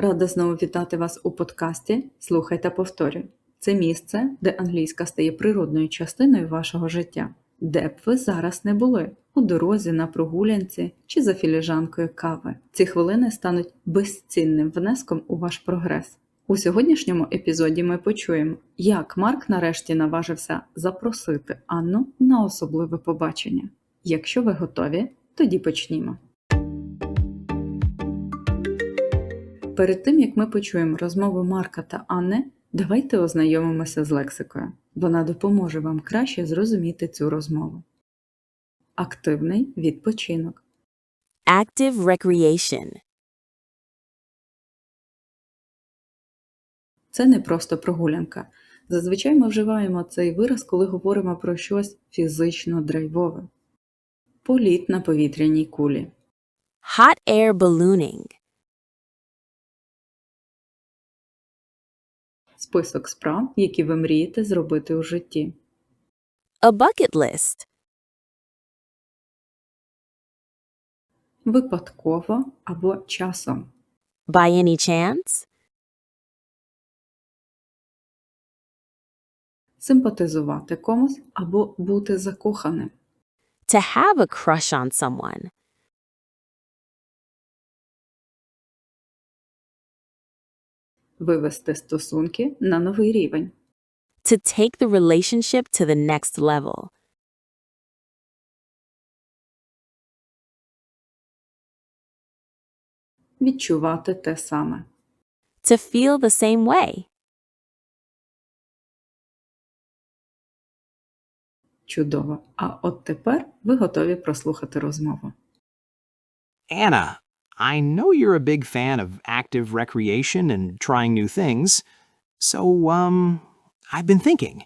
Рада знову вітати вас у подкасті Слухай та повторюй. Це місце, де англійська стає природною частиною вашого життя, де б ви зараз не були у дорозі, на прогулянці чи за філіжанкою кави. Ці хвилини стануть безцінним внеском у ваш прогрес. У сьогоднішньому епізоді ми почуємо, як Марк нарешті наважився запросити Анну на особливе побачення. Якщо ви готові, тоді почнімо. Перед тим як ми почуємо розмову Марка та Анни, давайте ознайомимося з лексикою. Вона допоможе вам краще зрозуміти цю розмову. Активний відпочинок. Active recreation. Це не просто прогулянка. Зазвичай ми вживаємо цей вираз, коли говоримо про щось фізично драйвове. Політ на повітряній кулі. Hot air ballooning. Список справ, які ви мрієте зробити у житті. A bucket list. Випадково або часом. By any chance? Симпатизувати комусь або бути закоханим. To have a crush on someone. Вивести стосунки на новий рівень. To take the relationship to the next level. Відчувати те саме. To feel the same way. Чудово. А от тепер ви готові прослухати розмову. Anna, I know you're a big fan of active recreation and trying new things. So, um, I've been thinking,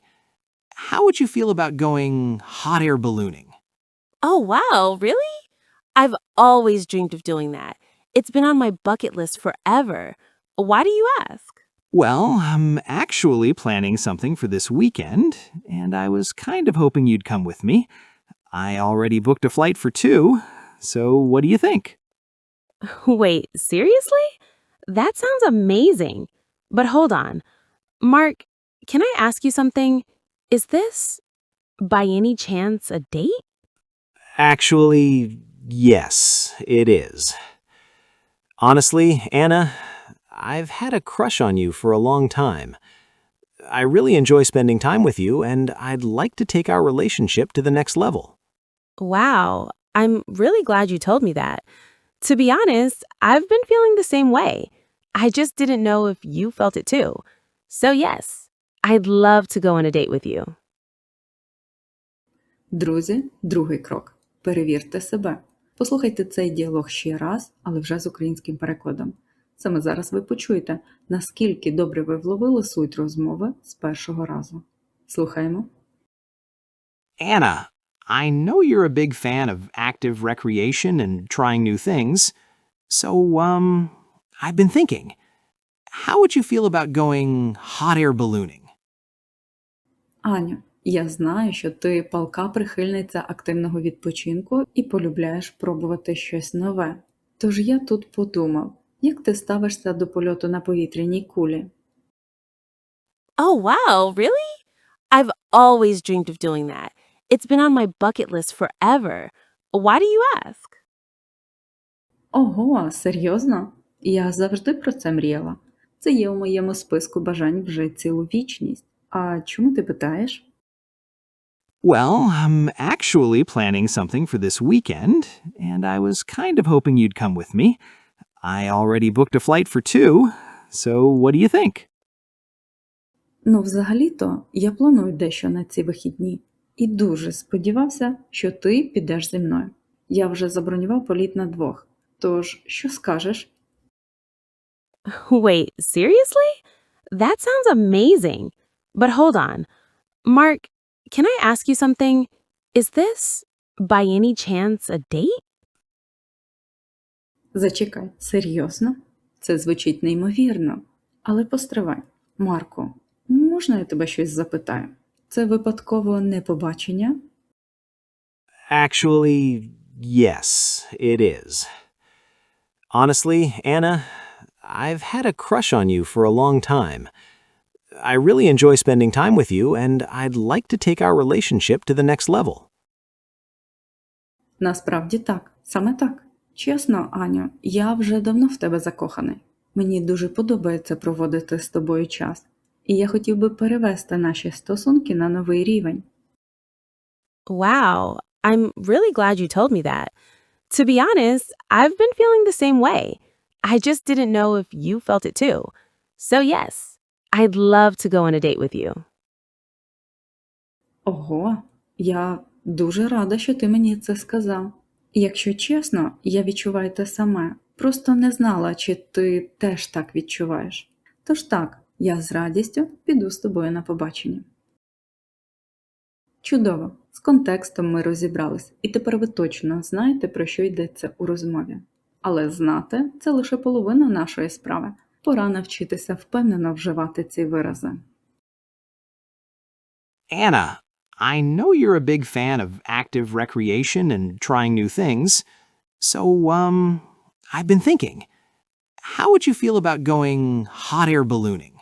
how would you feel about going hot air ballooning? Oh, wow, really? I've always dreamed of doing that. It's been on my bucket list forever. Why do you ask? Well, I'm actually planning something for this weekend, and I was kind of hoping you'd come with me. I already booked a flight for two, so what do you think? Wait, seriously? That sounds amazing. But hold on. Mark, can I ask you something? Is this, by any chance, a date? Actually, yes, it is. Honestly, Anna, I've had a crush on you for a long time. I really enjoy spending time with you, and I'd like to take our relationship to the next level. Wow, I'm really glad you told me that. To be honest, I've been feeling the same way. I just didn't know if you felt it too. So, yes, I'd love to go on a date with you. Друзі, другий крок. Перевірте себе. Послухайте цей діалог ще раз, але вже з українським перекладом. Саме зараз ви почуєте, наскільки добре ви вловили суть розмови з першого разу. Слухаємо. Anna, I know you're a big fan of active recreation and trying new things. So, um, I've been thinking, how would you feel about going hot air ballooning? Аню, я знаю, що ти палка прихильниця активного відпочинку і полюбляєш пробувати щось нове. Тож я тут подумав, як ти ставишся до польоту на повітряній кулі? Oh, wow, really? I've always dreamed of doing that. It's been on my bucket list forever. Why do you ask? Ого, серйозно? Я завжди про це мріяла. Це є у моєму списку бажань вже цілу вічність. А чому ти питаєш? Well, I'm actually planning something for this weekend, and I was kind of hoping you'd come with me. I already booked a flight for two, so what do you think? Ну, взагалі-то я планую дещо на ці вихідні і дуже сподівався, що ти підеш зі мною. Я вже забронював політ на двох. Тож, що скажеш? Wait, seriously? That sounds amazing. But hold on. Mark, can I ask you something? Is this, by any chance, a date? Зачекай, серйозно? Це звучить неймовірно. Але постривай, Марко, можна я тебе щось запитаю? Це випадково не побачення? Actually, yes, it is. Honestly, Anna, I've had a crush on you for a long time. I really enjoy spending time with you, and I'd like to take our relationship to the next level. Насправді так, саме так. Чесно, Аню, я вже давно в тебе закоханий. Мені дуже подобається проводити з тобою час, і я хотів би перевести наші стосунки на новий рівень. Wow, I'm really glad you told me that. To be honest, I've been feeling the same way. I just didn't know if you felt it too. So, yes, I'd love to go on a date with you. Ого, я дуже рада, що ти мені це сказав. Якщо чесно, я відчуваю те саме, просто не знала, чи ти теж так відчуваєш. Тож так, я з радістю піду з тобою на побачення. Чудово, з контекстом ми розібрались, і тепер ви точно знаєте, про що йдеться у розмові. Але знати це лише половина нашої справи. Пора навчитися впевнено вживати ці вирази. Anna, I know you're a big fan of active recreation and trying new things. So, um, I've been thinking, how would you feel about going hot air ballooning?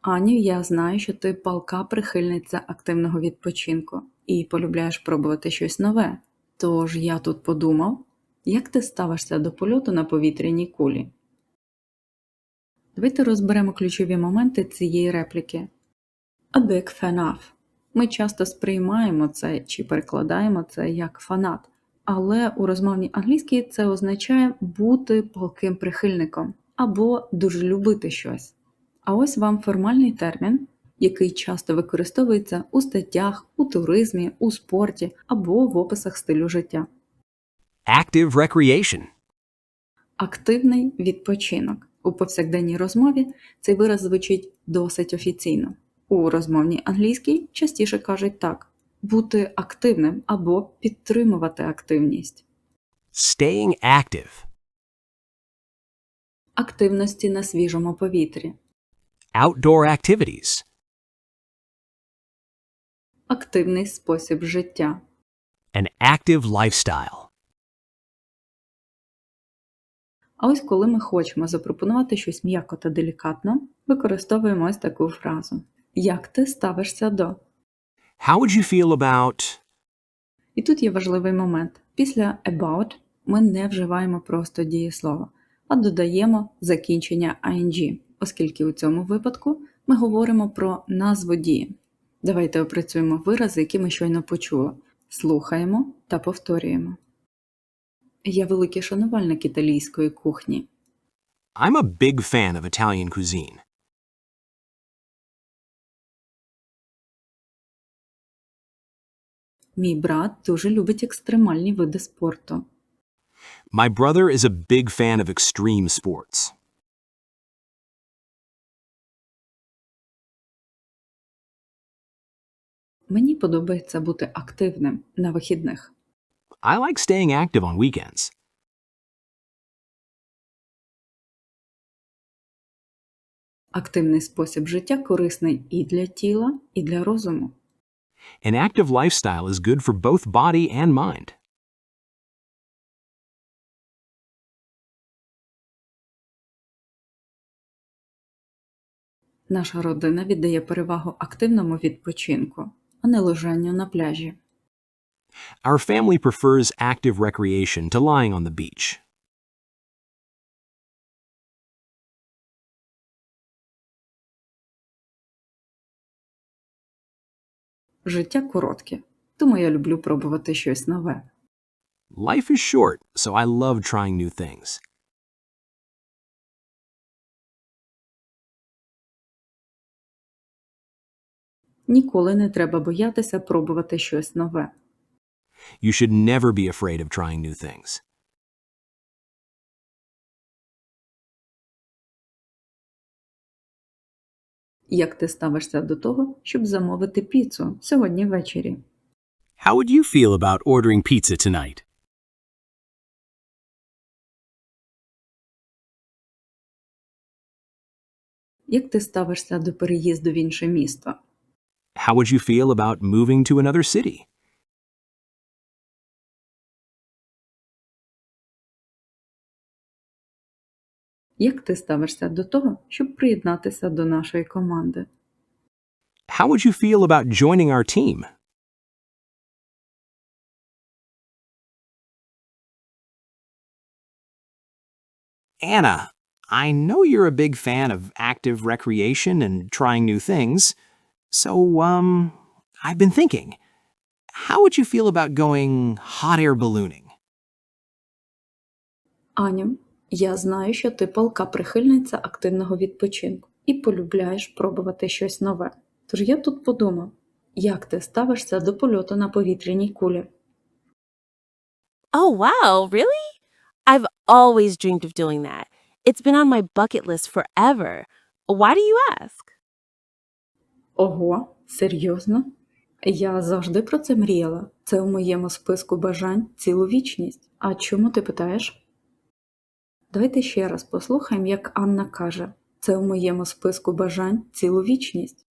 Аню, я знаю, що ти палка прихильниця активного відпочинку і полюбляєш пробувати щось нове. Тож я тут подумав, як ти ставишся до польоту на повітряній кулі. Давайте розберемо ключові моменти цієї репліки. A big fan of. Ми часто сприймаємо це чи перекладаємо це як фанат, але у розмовній англійській це означає бути палким прихильником або дуже любити щось. А ось вам формальний термін, який часто використовується у статтях, у туризмі, у спорті або в описах стилю життя. Active recreation. Активний відпочинок. У повсякденній розмові цей вираз звучить досить офіційно. У розмовній англійській частіше кажуть так: бути активним або підтримувати активність. Staying active. Активності на свіжому повітрі. Outdoor activities. Активний спосіб життя. An active lifestyle. А ось коли ми хочемо запропонувати щось м'яко та делікатно, використовуємо ось таку фразу: Як ти ставишся до? How would you feel about. І тут є важливий момент. Після about ми не вживаємо просто дієслово, а додаємо закінчення ing, оскільки у цьому випадку ми говоримо про назву дії. Давайте опрацюємо вирази, які ми щойно почули. Слухаємо та повторюємо. Я великий шанувальник італійської кухні. I'm a big fan of Italian cuisine. Мій брат дуже любить екстремальні види спорту. My brother is a big fan of extreme sports. Мені подобається бути активним на вихідних. I like staying active on weekends. Активний спосіб життя корисний і для тіла, і для розуму. An active lifestyle is good for both body and mind. Наша родина віддає перевагу активному відпочинку, а не лежанню на пляжі. Our family prefers active recreation to lying on the beach. Життя коротке, тому я люблю пробувати щось нове. Life is short, so I love trying new things. Ніколи не треба боятися пробувати щось нове. You should never be afraid of trying new things. Як ти ставишся до того, щоб замовити піцу сьогодні ввечері? How would you feel about ordering pizza tonight? Як ти ставишся до переїзду в інше місто? How would you feel about moving to another city? Як ти ставишся до того, щоб приєднатися до нашої команди? How would you feel about joining our team? Anna, I know you're a big fan of active recreation and trying new things. So, um, I've been thinking, how would you feel about going hot air ballooning? Аню, я знаю, що ти палка прихильниця активного відпочинку і полюбляєш пробувати щось нове. Тож я тут подумав, як ти ставишся до польоту на повітряній кулі? Oh, wow, really? I've always dreamed of doing that. It's been on my bucket list forever. Why do you ask? Ого, серйозно? Я завжди про це мріяла. Це у моєму списку бажань цілу вічність. А чому ти питаєш? Давайте ще раз послухаємо, як Анна каже: це у моєму списку бажань цілу вічність.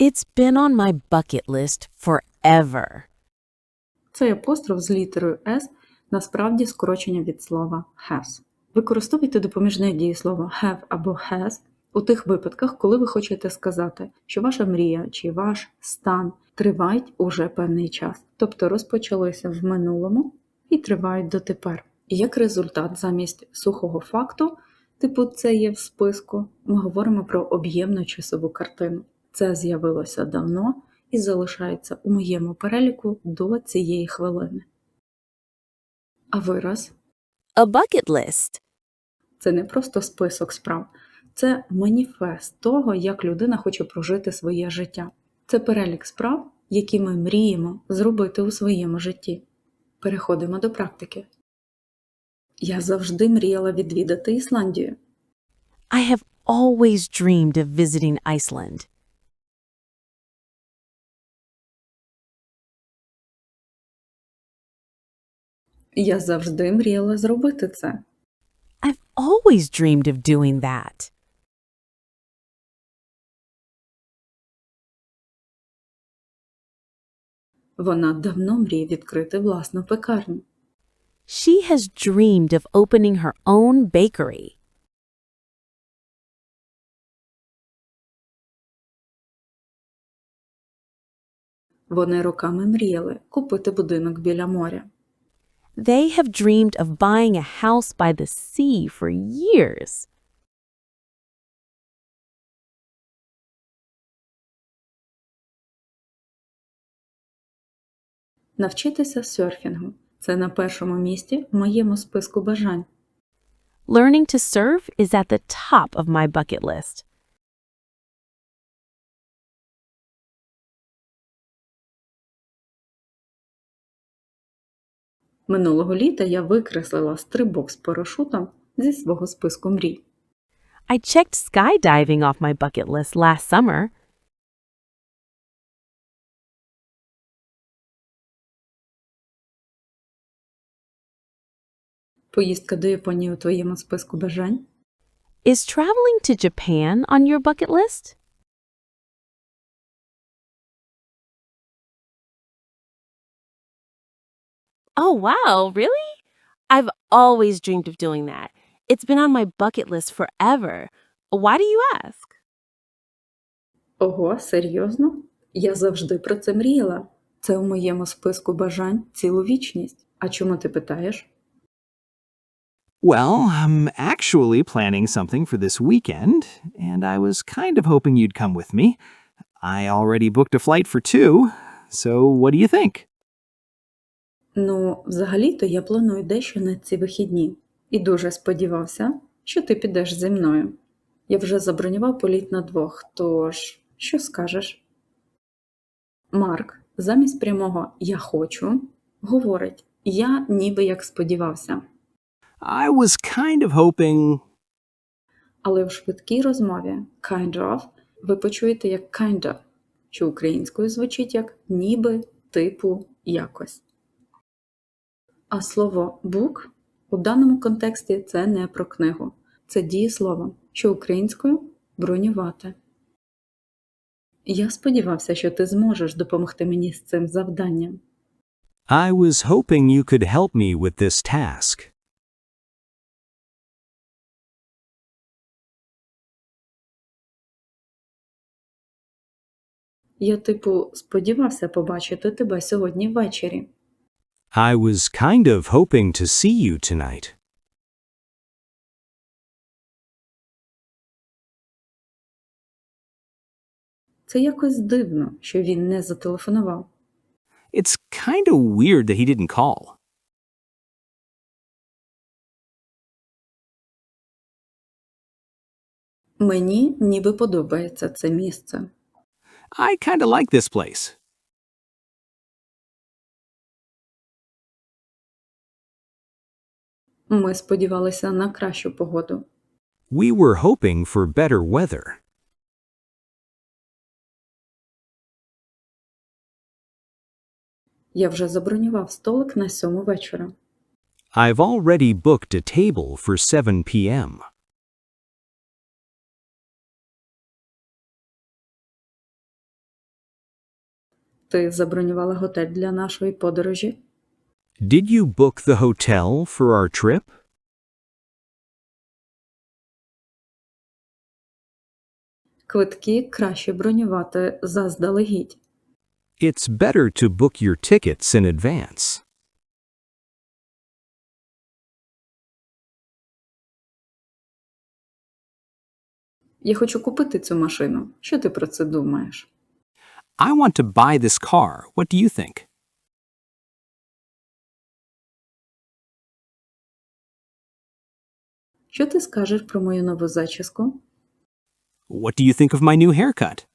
It's been on my bucket list forever. Цей апостроф з літерою S насправді скорочення від слова has. Використовуйте допоміжне дієслово have або has у тих випадках, коли ви хочете сказати, що ваша мрія чи ваш стан тривають уже певний час, тобто розпочалися в минулому і тривають дотепер. І як результат, замість сухого факту, типу це є в списку, ми говоримо про об'ємну часову картину. Це з'явилося давно і залишається у моєму переліку до цієї хвилини. А вираз A bucket list. це не просто список справ, це маніфест того, як людина хоче прожити своє життя. Це перелік справ, які ми мріємо зробити у своєму житті. Переходимо до практики. Я завжди мріяла відвідати Ісландію. I have always dreamed of visiting Iceland. Я завжди мріяла зробити це. I've always dreamed of doing that. Вона давно мріє відкрити власну пекарню. She has dreamed of opening her own bakery. Вони роками мріяли купити будинок біля моря. They have dreamed of buying a house by the sea for years. Навчитися серфінгу це на першому місці в моєму списку бажань. Learning to surf is at the top of my bucket list. Минулого літа я викреслила стрибок з парашутом зі свого списку мрій. I checked skydiving off my bucket list last summer. Поїздка до Японії у твоєму списку бажань. Is traveling to Japan on your bucket list? Oh, wow, really? I've always dreamed of doing that. It's been on my bucket list forever. Why do you ask? Ого, серйозно? Я завжди про це мріяла. Це у моєму списку бажань цілу вічність. А чому ти питаєш? Well, I'm actually planning something for this weekend, and I was kind of hoping you'd come with me. I already booked a flight for two, so what do you think? Ну, взагалі-то я планую дещо на ці вихідні і дуже сподівався, що ти підеш зі мною. Я вже забронював політ на двох, тож що скажеш? Марк, замість прямого Я хочу говорить Я ніби як сподівався. I was kind of hoping. Але в швидкій розмові kind of ви почуєте як kind of, що українською звучить як ніби, типу, якось. А слово book у даному контексті це не про книгу. Це дієслово, що українською бронювати. Я сподівався, що ти зможеш допомогти мені з цим завданням. I was hoping you could help me with this task. Я, типу, сподівався побачити тебе сьогодні ввечері. I was kind of hoping to see you tonight. Це якось дивно, що він не зателефонував. It's kind of weird that he didn't call. Мені ніби подобається це місце. I kind of like this place. Ми сподівалися на кращу погоду. We were hoping for better weather. Я вже забронював столик на сьому вечора. I've already booked a table for 7 p.m. Ти забронювала готель для нашої подорожі? Did you book the hotel for our trip? Квитки краще бронювати заздалегідь. It's better to book your tickets in advance. Я хочу купити цю машину. Що ти про це думаєш? I want to buy this car. What do you think? Що ти скажеш про мою нову зачіску? What do you think of my new haircut?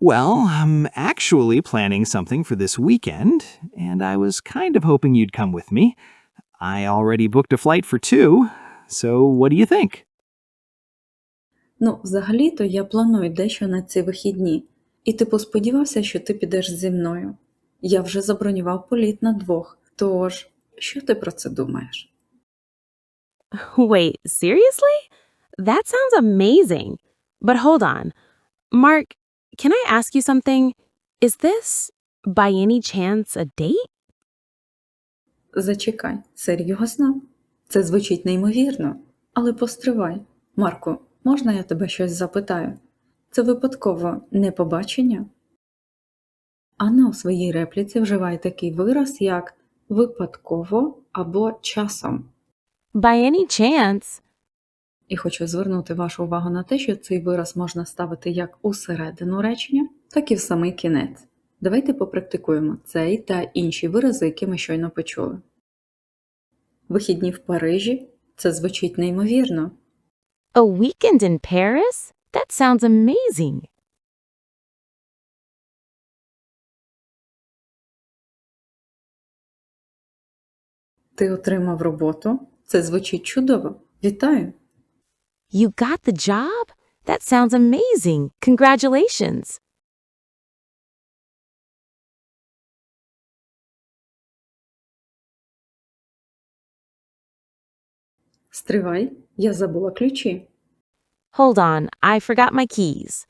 Well, I'm actually planning something for this weekend, and I was kind of hoping you'd come with me. I already booked a flight for two, so what do you think? Ну, взагалі-то я планую дещо на ці вихідні, і типу сподівався, що ти підеш зі мною. Я вже забронював політ на двох. Тож, що ти про це думаєш? Wait, seriously? That sounds amazing. But hold on. Mark, can I ask you something? Is this, by any chance, a date? Зачекай, серйозно? Це звучить неймовірно. Але постривай. Марко, можна я тебе щось запитаю? Це випадково не побачення? Анна у своїй репліці вживає такий вираз, як випадково або часом. By any chance? І хочу звернути вашу увагу на те, що цей вираз можна ставити як у середину речення, так і в самий кінець. Давайте попрактикуємо цей та інші вирази, які ми щойно почули. Вихідні в Парижі це звучить неймовірно. A weekend in Paris? That sounds amazing. Ти отримав роботу? Це звучить чудово. Вітаю! You got the job? That sounds amazing. Congratulations. Стривай, я забула ключі. Hold on, I forgot my keys.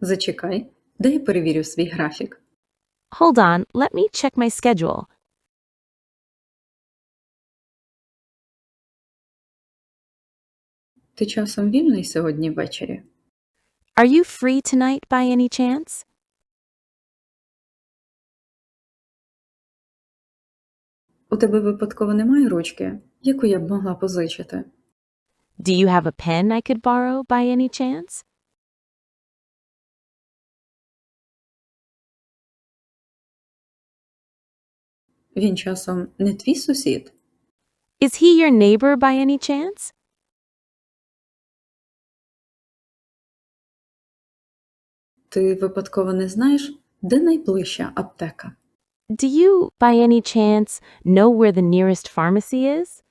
Зачекай, дай я перевірю свій графік. Hold on, let me check my schedule. Ти часом вільний сьогодні ввечері? Are you free tonight by any chance? У тебе випадково немає ручки, яку я б могла позичити? Do you have a pen I could borrow by any chance? Він часом не твій сусід? Is he your neighbor by any chance? Ти випадково не знаєш, де найближча аптека? Do you, by any chance, know where the nearest pharmacy is?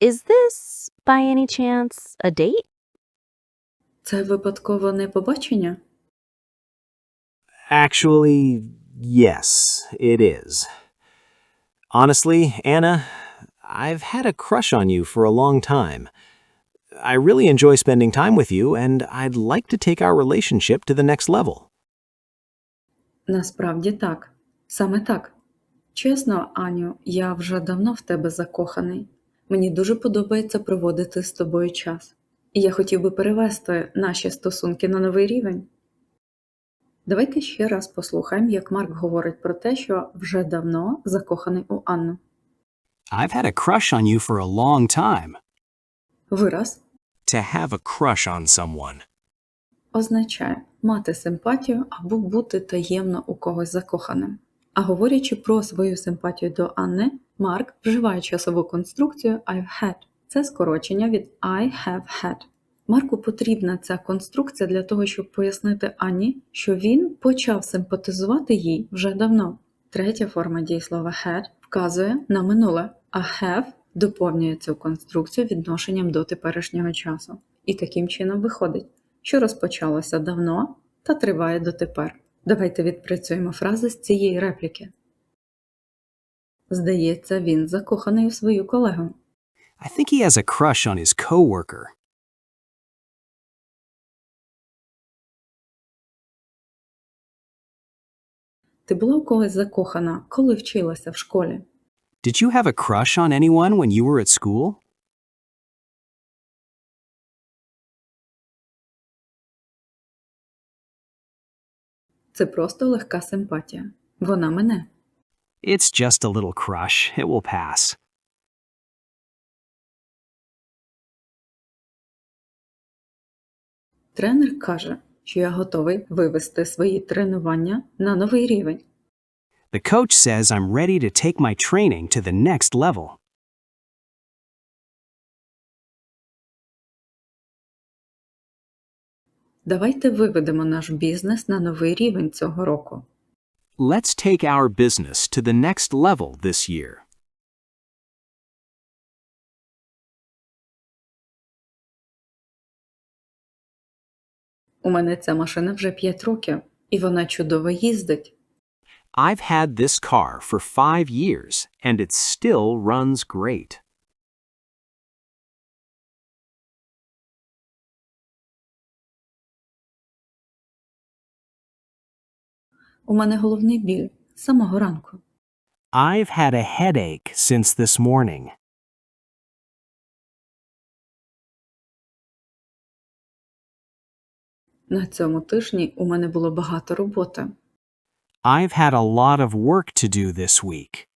Is this, by any chance, a date? Це випадково не побачення? Actually, yes, it is. Honestly, Anna, I've had a crush on you for a long time. I really enjoy spending time with you, and I'd like to take our relationship to the next level. Насправді так. Саме так. Чесно, Аню, я вже давно в тебе закоханий. Мені дуже подобається проводити з тобою час. І я хотів би перевести наші стосунки на новий рівень. Давайте ще раз послухаємо, як Марк говорить про те, що вже давно закоханий у Анну. I've had a crush on you for a long time. Вираз To have a crush on someone. означає мати симпатію або бути таємно у когось закоханим. А говорячи про свою симпатію до Анни, Марк вживає часову конструкцію I've had. Це скорочення від I have had. Марку потрібна ця конструкція для того, щоб пояснити Анні, що він почав симпатизувати їй вже давно. Третя форма дієслова had вказує на минуле, а have доповнює цю конструкцію відношенням до теперішнього часу. І таким чином виходить, що розпочалося давно та триває дотепер. Давайте відпрацюємо фрази з цієї репліки. Здається, він закоханий у свою колегу. I think he has a crush on his coworker. Ти була у когось закохана, коли вчилася в школі? Did you have a crush on anyone when you were at school? Це просто легка симпатія. Вона мене. It's just a little crush. It will pass. Тренер каже, що я готовий вивести свої тренування на новий рівень. The coach says I'm ready to take my training to the next level. Давайте виведемо наш бізнес на новий рівень цього року. Let's take our business to the next level this year. У мене ця машина вже 5 років, і вона чудово їздить. I've had this car for five years, and it still runs great. У мене головний біль з самого ранку. I've had a headache since this morning. На цьому тижні у мене було багато роботи. I've had a lot of work to do this week.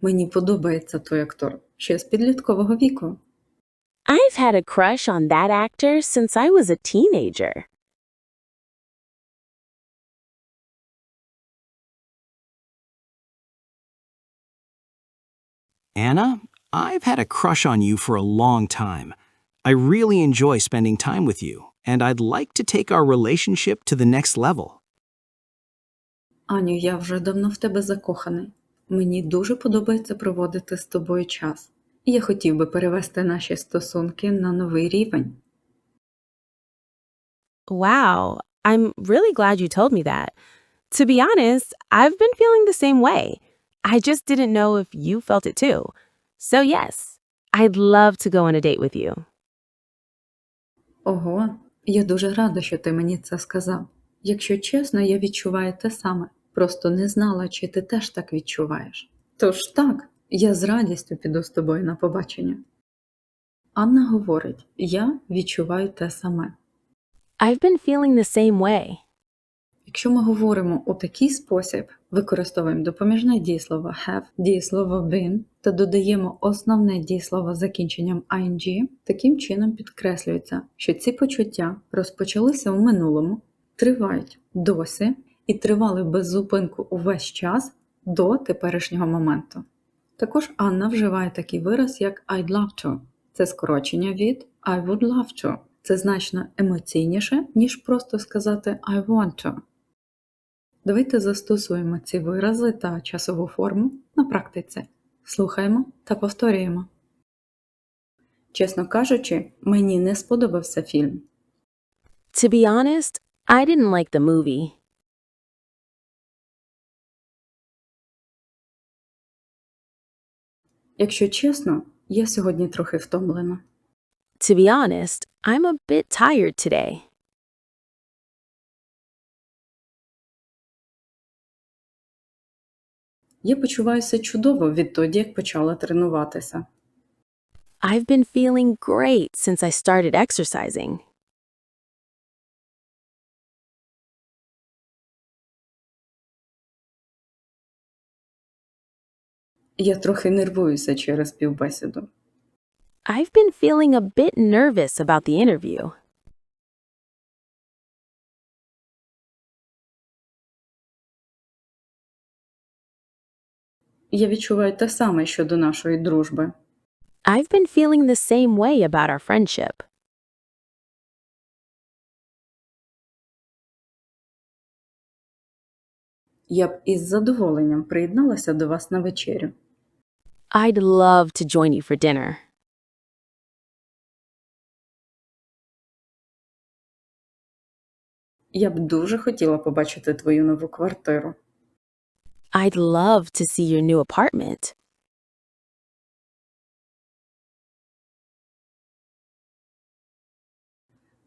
Мені подобається той актор ще з підліткового віку. I've had a crush on that actor since I was a teenager. Anna, I've had a crush on you for a long time. I really enjoy spending time with you, and I'd like to take our relationship to the next level. Аню, я вже давно в тебе закоханий. Мені дуже подобається проводити з тобою час. І я хотів би перевести наші стосунки на новий рівень. Wow, I'm really glad you told me that. To be honest, I've been feeling the same way. I just didn't know if you felt it too. So, yes, I'd love to go on a date with you. Ого, я дуже рада, що ти мені це сказав. Якщо чесно, я відчуваю те саме, просто не знала, чи ти теж так відчуваєш. Тож так, я з радістю піду з тобою на побачення. Анна говорить: я відчуваю те саме. I've been feeling the same way. Якщо ми говоримо у такий спосіб, використовуємо допоміжне дієслово have, дієслово been та додаємо основне дієслово з закінченням ing, таким чином підкреслюється, що ці почуття розпочалися у минулому, тривають досі і тривали без зупинку увесь час до теперішнього моменту. Також Анна вживає такий вираз, як I'd love to. Це скорочення від I would love to. Це значно емоційніше, ніж просто сказати I want to. Давайте застосуємо ці вирази та часову форму на практиці. Слухаємо та повторюємо. Чесно кажучи, мені не сподобався фільм. To be honest, I didn't like the movie. Якщо чесно, я сьогодні трохи втомлена. To be honest, I'm a bit tired today. Я почуваюся чудово відтоді, як почала тренуватися. I've been feeling great since I started exercising. Я трохи нервуюся через співбесіду. I've been feeling a bit nervous about the interview. Я відчуваю те саме щодо нашої дружби. I've been feeling the same way about our friendship. Я б із задоволенням приєдналася до вас на вечерю. I'd love to join you for dinner. Я б дуже хотіла побачити твою нову квартиру. I'd love to see your new apartment.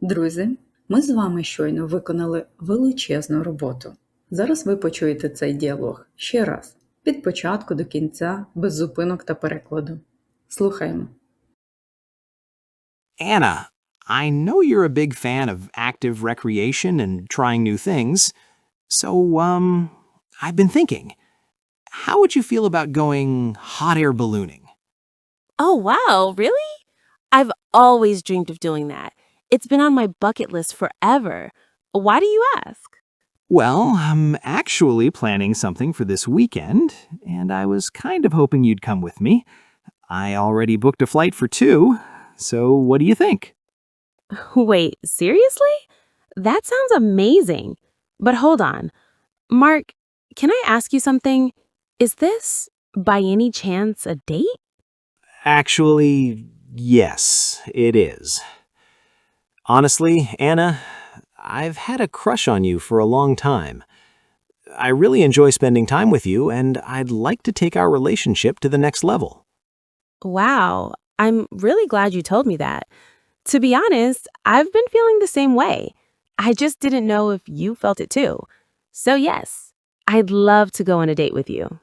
Друзі, ми з вами щойно виконали величезну роботу. Зараз ви почуєте цей діалог ще раз, від початку до кінця, без зупинок та перекладу. Слухаємо. Anna, I know you're a big fan of active recreation and trying new things. So, um, I've been thinking, how would you feel about going hot air ballooning? Oh, wow, really? I've always dreamed of doing that. It's been on my bucket list forever. Why do you ask? Well, I'm actually planning something for this weekend, and I was kind of hoping you'd come with me. I already booked a flight for two, so what do you think? Wait, seriously? That sounds amazing. But hold on. Mark, can I ask you something? Is this, by any chance, a date? Actually, yes, it is. Honestly, Anna, I've had a crush on you for a long time. I really enjoy spending time with you, and I'd like to take our relationship to the next level. Wow, I'm really glad you told me that. To be honest, I've been feeling the same way. I just didn't know if you felt it too. So, yes, I'd love to go on a date with you.